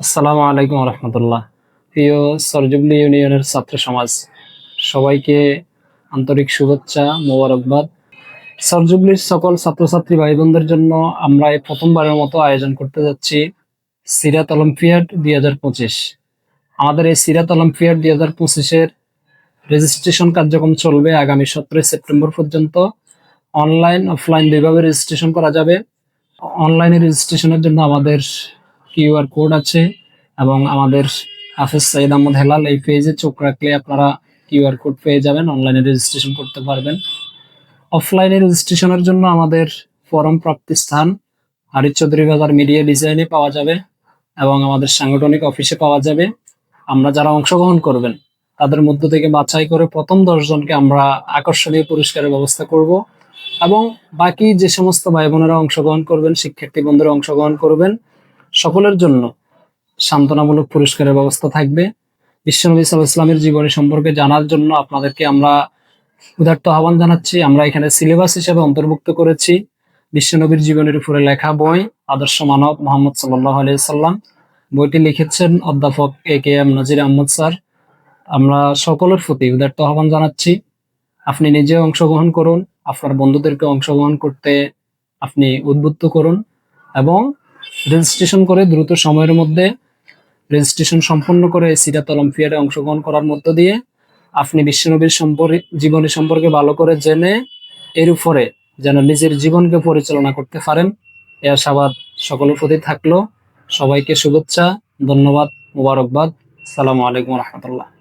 আসসালামু আলাইকুম রহমতুল্লাহ। প্রিয় সরজুবলি ইউনিয়নের ছাত্র সমাজ, সবাইকে আন্তরিক শুভেচ্ছা, মোবারকবাদ। সরজুবলির সকল ছাত্রছাত্রী ভাই বোনদের জন্য আমরা এই প্রথমবারের মতো আয়োজন করতে যাচ্ছি সিরাত অলিম্পিয়াড দুই হাজার পঁচিশ। আমাদের এই সিরাত অলিম্পিয়াড দুই হাজার পঁচিশের রেজিস্ট্রেশন কার্যক্রম চলবে আগামী সতেরোই সেপ্টেম্বর পর্যন্ত। অনলাইন অফলাইন দুইভাবে রেজিস্ট্রেশন করা যাবে। অনলাইনে রেজিস্ট্রেশনের জন্য আমাদের কিউআর কোড আছে এবং আমাদের হাফেজ সাইদ আহমদ হেলাল এই পেজে চোখ রাখলে আপনারা কিউআর কোড পেয়ে যাবেন, অনলাইনে রেজিস্ট্রেশন করতে পারবেন। অফলাইনে রেজিস্ট্রেশনের জন্য আমাদের ফরম প্রাপ্তি স্থান হারিদ চৌধুরী বাজার মিডিয়া ডিজাইনে পাওয়া যাবে এবং আমাদের সাংগঠনিক অফিসে পাওয়া যাবে। আমরা যারা অংশগ্রহণ করবেন, তাদের মধ্য থেকে বাছাই করে প্রথম দশজনকে আমরা আকর্ষণীয় পুরস্কারের ব্যবস্থা করব এবং বাকি যে সমস্ত ভাই বোনেরা অংশগ্রহণ করবেন, শিক্ষার্থী বন্ধুরা অংশগ্রহণ করবেন সকলের জন্য সান্ত্বনামূলক পুরস্কারের ব্যবস্থা থাকবে। বিশ্বনবী সাল ইসলামের জীবনী সম্পর্কে জানার জন্য আপনাদেরকে আমরা উদার্ত আহ্বান জানাচ্ছি। আমরা এখানে সিলেবাস হিসেবে অন্তর্ভুক্ত করেছি। বিশ্বনবীর জীবনের উপরে লেখা বই আদর্শ মানব মোহাম্মদ সাল্লাহ আলিয়াল্লাম বইটি লিখেছেন অধ্যাপক এ কে এম নজির আহমদ স্যার। আমরা সকলের প্রতি উদার্ত আহ্বান জানাচ্ছি। আপনি নিজে অংশগ্রহণ করুন, আপনার বন্ধুদেরকে অংশগ্রহণ করতে আপনি উদ্বুদ্ধ করুন এবং রেজিস্ট্রেশন করে দ্রুত সময়ের মধ্যে রেজিস্ট্রেশন সম্পন্ন করে সিরাত অলিম্পিয়াডে অংশগ্রহণ করার মধ্য দিয়ে আপনি বিশ্বনবীর সম্পর্কে জীবনী সম্পর্কে ভালো করে জেনে এর উপরে যেন নিজের জীবনকে পরিচালনা করতে পারেন। এ আশাবাদ সকলের প্রতি থাকল। সবাইকে শুভেচ্ছা, ধন্যবাদ, মুবারকবাদ। সালামু আলাইকুম রহমতুল্লাহ।